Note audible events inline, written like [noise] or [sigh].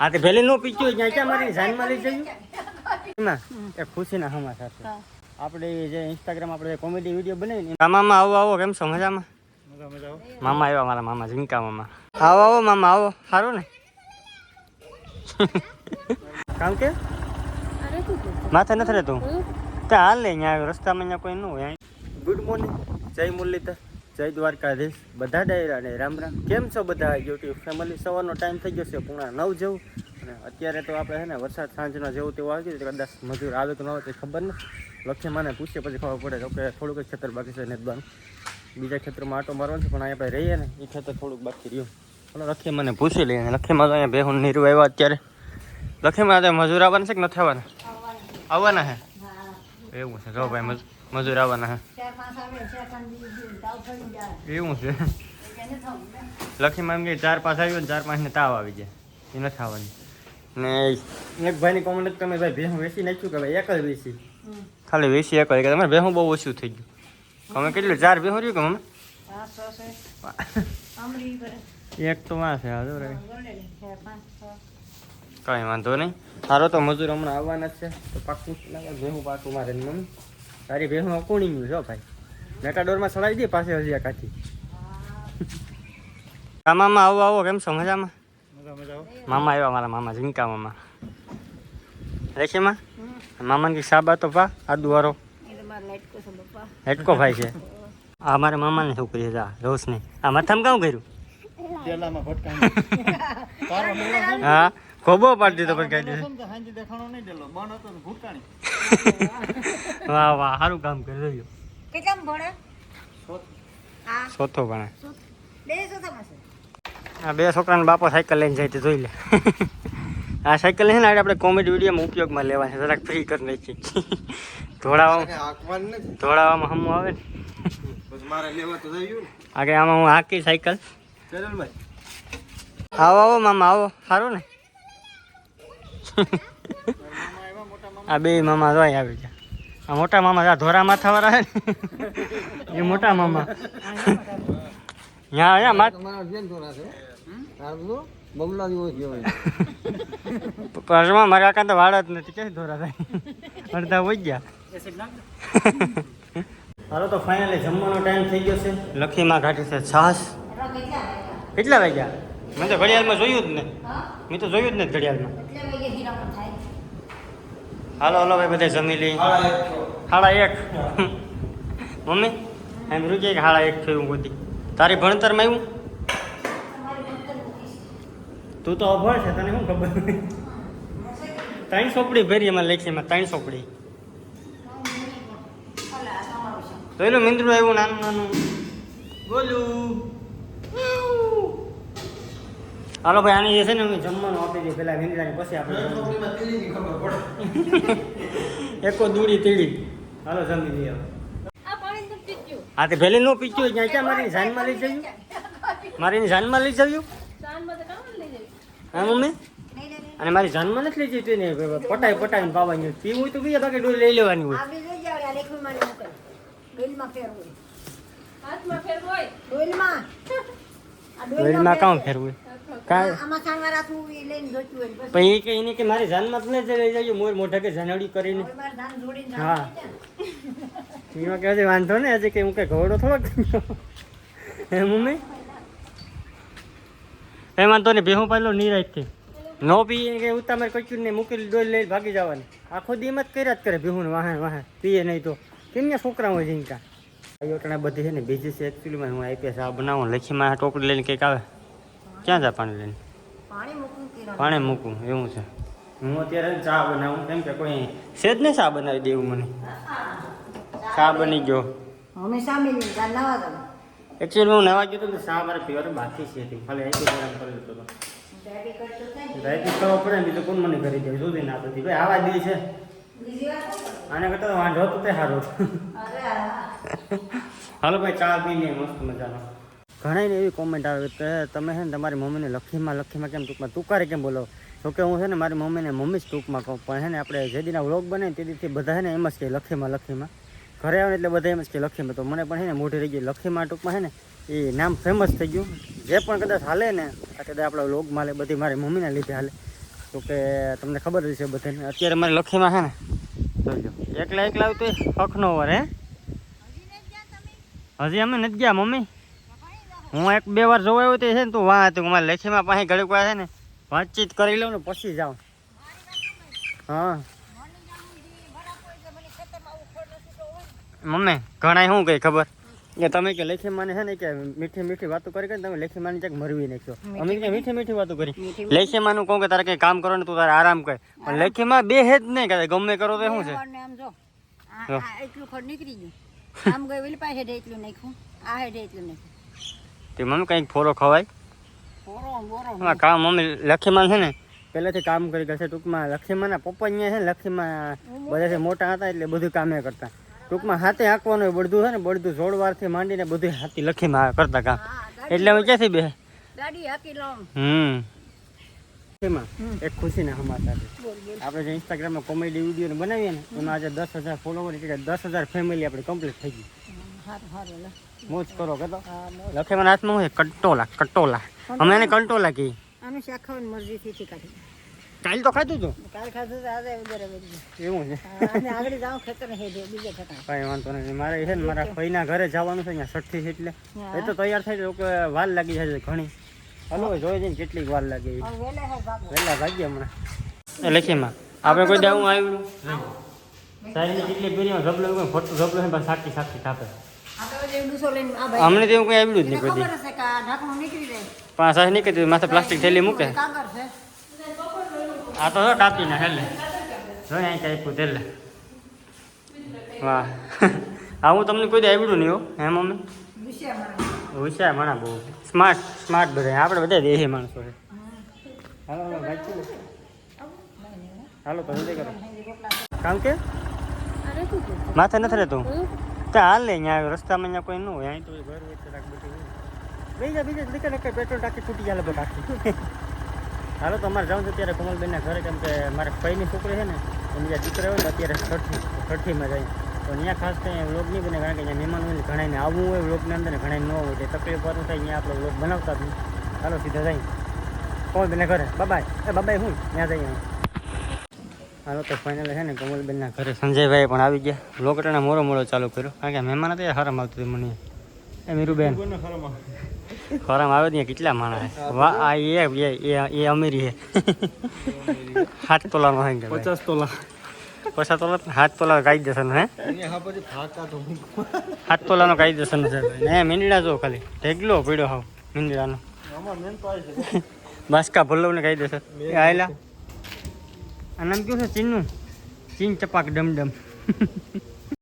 હા તે ભલે નો પીચ્યું ત્યાં ક્યાં મારી જાનમાં લઈ જયું એમાં એ ખુશીના સમાચાર સાથે. આપણે જે ઇન્સ્ટાગ્રામ આપણે કોમેડી વીડિયો બનાવીને મામા આવો આવો કેમ છો? મજામાં? મામા આવ્યા મારા મામા ઝીંકા મામા. આવો આવો મામા આવો. સારું ને? [laughs] કામ કે? માથે નથી રહેતું? તે હાલ ને અહીંયા રસ્તામાં અહીંયા કોઈ ન હોય ગુડ મોર્નિંગ જય મુરલીધર. જય દ્વારકાધીશ. બધા ડાયરા ને રામ રામ. કેમ છો બધા? યુટ્યુબ ફેમિલી સવારનો ટાઈમ થઈ ગયો છે પૂણા નવ જેવું. અને અત્યારે તો આપણે છે ને વરસાદ સાંજનો જેવું તેવું આવી ગયું કદાચ મજૂર આવે કે ન આવે તે ખબર નથી. લક્ષ્ય મને પૂછીએ પછી ખબર પડે. તો કે થોડુંક જ ખેતર બાકી છે નેતબાનું બીજા ખેતરમાં આટો મારવાનો છે પણ અહીંયા આપણે રહીએ ને એ ખેતર થોડુંક બાકી રહ્યું. ચાલો લખી મને પૂછી લઈએ. લખીમાં તો અહીંયા બેહુન નીરુ આવ્યા અત્યારે. લખીમાં તો મજૂર આવવાના છે કે નથી આવવાના. આવવાના હે? એવું છે. જો ભાઈ મજ- મજૂર આવવાના એવું છે. લખીમાં એમ કે ચાર પાંચ આવ્યો ને ચાર પાંચ ને તાવ આવી જાય. એ નથી આવવાની. ને એક ભાઈની કોમેન્ટ તમે ભાઈ ભેહું વેચી નાખ્યું કે ભાઈ એક જ વેચી? ખાલી વેચી એક કે તમારે ભેહું બહુ ઓછું થઈ ગયું. અમે કેટલું ચાર ભેહું રહ્યું કે મમ્મી [laughs] એક તો વાં છે. હાજર કઈ વાંધો નહીં. સારો તો મજૂર હમણાં આવવાના જ છે. તો પાકું લાગે. ભેહું પાકું મારે મમ્મી તારી ભેહું અકોણી ગયું છો ભાઈ. મેટાડોરમાં ચડાવી દે પાસે હજી આ કાઠી. મામા આવો આવો કેમ છો? મજામાં? મામા આવ્યા મારા મામા ઝીંકા મામા. રેખી માં મામાને કઈ સાબા તો પા આદુ વારો હેટકો ભાઈ છે. આ મારા મામાને છોકરી છે આ રોશની. આ મથામ કામ કર્યું? [laughs] હા. ખોબો પાડી દીધો પણ દીધો. વાહ વાહ સારું કામ કરી રહ્યો. કેટલામ ભણે? હા. સોથો ભણે. બે ચોથામાં છે. આ બે છોકરાના બાપો સાયકલ લઈને જાય તો જોઈ લે. આ સાયકલ છે ને આપણે કોમેડી વિડીયોમાં ઉપયોગમાં લેવા છે. જરાક ફ્રી કરી નાખી. ધોળાવામાં ધોળાવામાં હમું આવે ને. આગળ આમાં હું હાકી સાયકલ. આવો આવો મામા આવો. સારું ને? આ બે મામા જોઈ આવી ગયા. આ મોટા મામા આ ધોરા માથા વાળા હે એ મોટા મામા. યા યા માથ પર્સમાં મારા કાંતો વાળ જ નથી. કે ધોરા થાય? અડધા વહી ગયા. હાલો તો ફાઇનલી જમવાનો ટાઈમ થઈ ગયો છે. લખીમાં ઘાટી છે છાસ કેટલા વાગ્યા? મેં તો ઘડિયાળમાં જોયું જ ને. મેં તો જોયું જ ને ઘડિયાળમાં. હાલો હાલો ભાઈ બધા જમી લઈ. હાડા એક મમ્મી એમ રૂકી કે હાડા એક થયું બધી તારી ભણતરમાં આવ્યું તું તો અભણ છે તને શું ખબર? ત્રણ સોપડી ભરી એમાં લેખીમાં ત્રણ સોપડી. પેલું મિંદ્રું આવ્યું નાનું નાનું. બોલું. હાલો ભાઈ આની જે છે ને અમે જમવાનું આપી દઈએ. પેલા નિંદ્રાની પછી આપણે [laughs] એકો દૂડી તીડી હાલો જમી લઈએ હવે. આ પાણી તો પીચ્યું હા તે ભેલી નું પીચ્યું ત્યાં ક્યાં મારી જાનમાં લઈ જયું [laughs] મારી જાનમાં લઈ જયું હા મમ્મી? અને મારી જાનમાં નથી લઈ જતી ને પટાઈ પટાઈને પાવાની પીવું હોય તો બીજા બાકી ડોલ લઈ લેવાની હોય. ડોલમાં કામ ફેરવું એ કે એને કે મારી જાનમાં જ નહીં લઈ જજો મોર મોઢા કે જનડી કરીને. હા. એમાં કહે છે વાંધો ને હજી કે હું કઈ ઘોડો થોડોક હે મમ્મી? એ વાંધો ને ભેહું પાલો નિરાજથી નો પીએ કે ઉતામર કચ્યું ને મૂકી ડોલ લઈ ભાગી જવાની. આખો દી એમ જ કર્યા જ કરે ભેહું વાહન વાહન પીએ નહીં તો. કેમને છોકરા હોય જીનકા યોટણા બધી છે ને બીજી છે એકચ્યુઅલીમાં હું આઈપીએસ આ બનાવું લખીમાં ટોકરી લઈને કંઈક આવે. ક્યાં જા પાણી લઈને? પાણી મૂકું એવું છે. હું અત્યારે ચા બનાવું કેમ કે કોઈ છે જ ને ચા બનાવી દેવું મને. ચા બની ગયો. એકચ્યુઅલી હું નવા ગયો તો ચા મારે પીવાનું બાકી છે ખાલી આઈપી ગરમ કરી લીધો હતો. રાઈતી ખબર પડે બીજું કોણ મને કરી દે? સુધી ના ભાઈ આવા દે છે? આને કરતા તો વાંધો હતો તે સારું [laughs] હાલો ભાઈ ચા પી લઈએ મસ્ત મજાનો. ઘણા એવી કોમેન્ટ આવે કે તમે છે ને તમારી મમ્મીને લખીમાં લખીમાં કેમ ટૂંકમાં તુકારે કેમ બોલો? તો કે હું છે ને મારી મમ્મીને મમ્મી જ ટૂંકમાં કહું પણ છે ને આપણે જે દીના વ્લોગ બને તે દીથી બધા છે ને એમ જ કે લખીમાં લખીમાં. ઘરે આવે ને એટલે બધા એમ જ કે લખીમાં. તો મને પણ છે ને મોટી રહી ગઈ. લખીમાં ટૂંકમાં છે ને એ નામ ફેમસ થઈ ગયું. જે પણ કદાચ હાલે ને આ કદાચ આપણા વ્લોગમાં હાલે બધી મારી મમ્મીને લીધે હાલે. તો કે તમને ખબર જ છે બધાને. અત્યારે મારે લખીમાં છે ને જોઈજો એકલા એકલા આવ્યું તો હક નો વર હે? હજી અમે નથી ગયા મમ્મી? હું એક બે વાર જોવા આવ્યો તો છે ને તું વાહ હતું મારે લેખીમાં પાસે ઘડીક વાર છે ને વાતચીત કરી લઉં ને પછી જાઉં. હા. મમ્મી ઘણા શું કઈ ખબર? કે તમે કે લેખી માને છે ને કે મીઠી મીઠી વાતો કરી કરીને તમે લેખી માની ક્યાંક મરવી નાખ્યો. અમે કે મીઠી મીઠી વાતો કરી. લેખી માનું કહું કે તારે કઈ કામ કરો ને તું તારે આરામ કર. પણ લેખી માં બે હેજ નહીં કરે ગમે કરો તો શું છે? એટલું ખડ નીકળી ગયું. આમ ગઈ ઓલી પાસે એટલું નાખ્યું. આ હેડે એટલું નાખ્યું. તે મમ્મી કંઈક ફોરો ખવાય? કામ મમ્મી લખીમાં છે ને પહેલેથી કામ કરી ગયા છે ટૂંકમાં લખીમાના પપ્પા અહીંયા છે ને લખીમાં બધા મોટા હતા એટલે બધું કામે કરતા. ટૂંકમાં હાથે હાંકવાનું બધું છે ને બળદું જોડવારથી માંડીને બધું હાથી લખીમાં કરતા કામ. એટલે હું ક્યાંથી બે? ગાડી હાકી લઉં. હમ. એમાં એક ખુશીના સમાચાર આપણે જે ઇન્સ્ટાગ્રામમાં કોમેડી વીડિયો બનાવીએ ને એમાં આજે દસ હજાર ફોલોવર એટલે દસ હજાર ફેમિલી આપણે કમ્પ્લીટ થઈ ગઈ. સારું સારું મોજ કરો કે તો? હા મોજ. હાથમાં હું કટોલા કટોલા. અમે એને કંટોલા કહી આનું શાક ખાવાની થી કાઢી કાલ તો ખાધું હતું કાલ ખાધું તો આજે ઉધરે એવું છે? અને આગળ જાવ ખેતર હેઠે બીજે ખેતર. કાંઈ વાંધો નહીં મારે છે ને મારા ફઈના ઘરે જવાનું છે અહીંયા છઠ્ઠી એટલે. એ તો તૈયાર થઈ જાય કે વાર લાગી જાય ઘણી. હલો જોઈ જઈને કેટલીક વાર લાગે વેલા હવે વહેલા હે ભાગો. વહેલા ભાગીએ હમણાં. એ લખીમાં આપણે કોઈ દાવું આવ્યું? સારી કેટલી પીરીમાં ઝબલો ફોટો ઝબલો છે પણ સાચી અમને તો એવું કંઈ આવડ્યું જ નહીં આ ઢાંકણું નીકળી જાય. પણ સાહેબ નહીં કીધું માથે પ્લાસ્ટિક થેલી મૂકે. આ તો કાપી ને હેલે. જો અહીં કાપ્યું તેલે વાહ. [laughs] આવું હું તમને કોઈ આવડ્યું નહીં હો હે મમ્મી? વિશે મારે હોશિયાર માણા બહુ. સ્માર્ટ સ્માર્ટ બધા. આપણે બધા દેહી માણસો છે. હાલો હાલો ભાઈ હાલો તો કરો. કામ કે? માથે નથી રહેતું. ત્યાં હાલ લે અહીંયા રસ્તામાં અહીંયા કોઈ ન હોય. અહીં તો ઘર બધું બીજા બીજા દીકરા કઈ પેટ્રોલ ટાંકી તૂટી જાય લગભગ આખી. [laughs] હાલો તો અમારે જાઉં છું ત્યારે કોમલબેનના ઘરે કેમ કે મારા ભાઈની છોકરી છે ને બીજા દીકરા હોય ને અત્યારે છઠ્ઠી છઠ્ઠીમાં જાય. તો ત્યાં ખાસ કંઈ વ્લોગ નહીં બને કારણ કે અહીંયા મહેમાન હોય ને ઘણાને આવવું હોય વ્લોગની અંદર ને ઘણાને ન હોય એટલે તકલીફ વાતું થાય અહીંયા આપણે વ્લોગ બનાવતા જ નહીં. હાલો સીધા જાય કોમલબેનના ઘરે. બાબાય એ બાબાય હું? ત્યાં જઈએ. હાલો તો ફાઇનલ છે ને કમલબેનના ઘરે સંજયભાઈ પણ આવી ગયા. લોકટાને મોરો મોરો ચાલુ કર્યો. કારણ કે મહેમાન હતા હરામ આવતું હતું મને. એ મીરુબેન. ખરામ આવે ત્યાં કેટલા માણસ વાહ આ એ એ અમીરી છે. હાથ તોલાનો કે પચાસ તોલા. પચાસ તોલા હાથ તોલા કાઈ કાયદેસરનો હે? હાથ તોલાનો કાઈ છે. ને મીંડડા જો ખાલી. ઢેગલો પીડ્યો હાવ મીંડડાનો. [laughs] બાસકા ભલ્લવને કાઈ દેશે આયલા. આ નામ કયું છે? ચીનનું? ચીન ચપાક ડમડમ. [laughs]